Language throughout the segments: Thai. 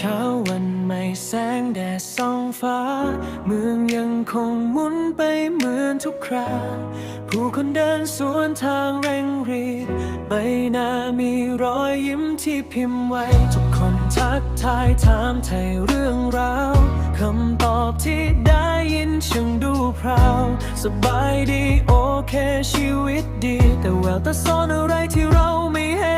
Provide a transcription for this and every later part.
ช้าวันใหม่แสงแดดส่องฟ้า เมืองยังคงหมุนไปเหมือนทุกคราผู้คนเดินสวนทางเร่งรีบใบหน้ามีรอยยิ้มที่พิมพ์ไว้ ทุกคนทักทายถามไทยเรื่องราวคำตอบที่ได้ยินช่างดูพราว สบายดีโอเคชีวิตดี แต่แววตาซ่อนอะไรที่เราไม่เห็น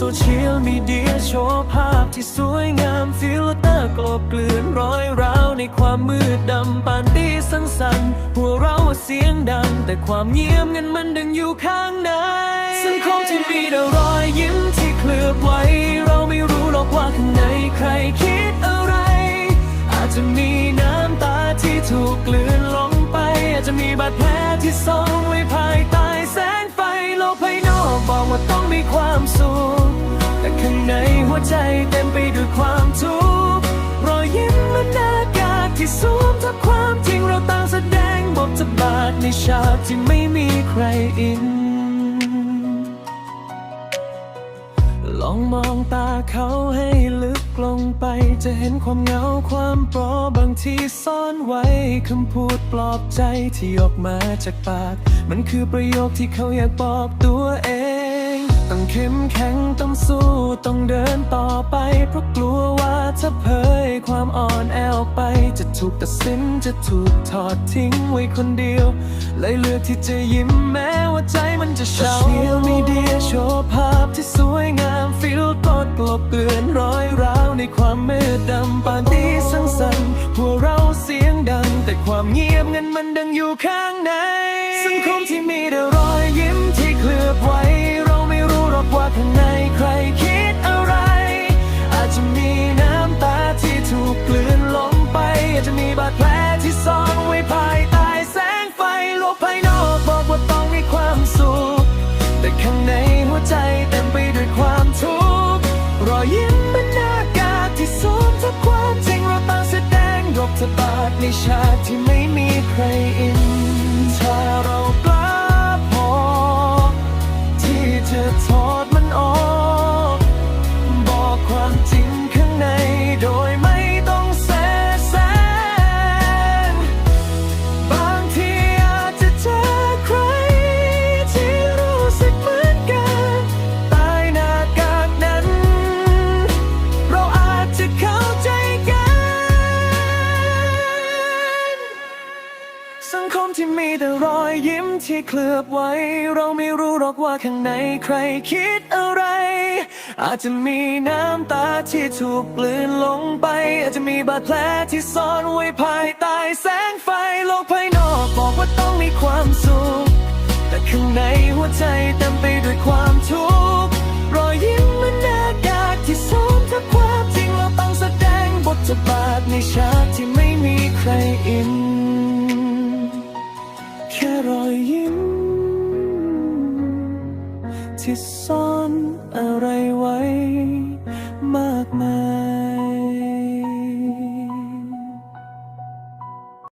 โซเชียลมีเดียโชว์ภาพที่สวยงามฟิลเตอร์กลบเกลื่อนร้อยร้าวในความมืดดำปานตีสังสรรค์หัวเราเสียงดัง แต่ความเงียบงันมันดังอยู่ข้างในสังคมที่มีแต่รอยยิ้มที่เคลือบไว้ เราไม่รู้หรอกว่าข้างในใครคิดอะไร อาจจะมีน้ำตาที่ถูกกลืนลงไป อาจจะมีบาดแผลที่ซ่อนไว้ภายใต้แสงไฟโลกภาย ว่าต้องมีความสุข แต่ข้างในหัวใจเต็มไปด้วยความทุกข์รอยยิ้มมันอากาศที่สวมทับความจริงเราต่างแสดงบทบาทในฉากที่ไม่มีใครอิน ลองมองตาเขาให้ลึกลงไป จะเห็นความเหงาความปราะบางที่ซ่อนไว้คำพูดปลอบใจที่ออกมาจากปาก มันคือประโยคที่เขาอยากบอกตัวเอง ต้องเข้มแข็งต้องสู้ต้องเดินต่อไป เพราะกลัวว่าถ้าเผยความอ่อนแอออกไป จะถูกตัดสินจะถูกทอดทิ้งไว้คนเดียว เลยเลือกที่จะยิ้มแม้ว่าใจมันจะเศร้าโซเชียลมีเดียโชว์ภาพที่สวยงามฟิลตดกลบเกลื่อนรอยร้าวในความมืดดำปานตีสังสรรค์หัวเราเสียงดัง แต่ความเงียบเงันมันดังอยู่ข้างใน สังคมที่มีแต่ ไปอาจะมีบาดแผลที่ซ่อนไว้ภายใต้แสงไฟโลกภายนอกบอกว่าต้องมีความสุข แต่ข้างในหัวใจเต็มไปด้วยความทุกข์รอยยิ้มเป็นหน้ากากที่สวมทับความจริงเราต่างแสดงรบทบาทในฉากที่ไม่มีใครอินถ้าเรา อยยิ้มที่เคลือบไว้ เราไม่รู้หรอกว่าข้างในใครคิดอะไร อาจจะมีน้ำตาที่ถูกกลืนลงไป อาจจะมีบาดแผลที่ซ่อนไว้ภายใต้แสงไฟโลกภายนอกบอกว่าต้องมีความสุข แต่ข้างในหัวใจเต็มไปด้วยความทุกข์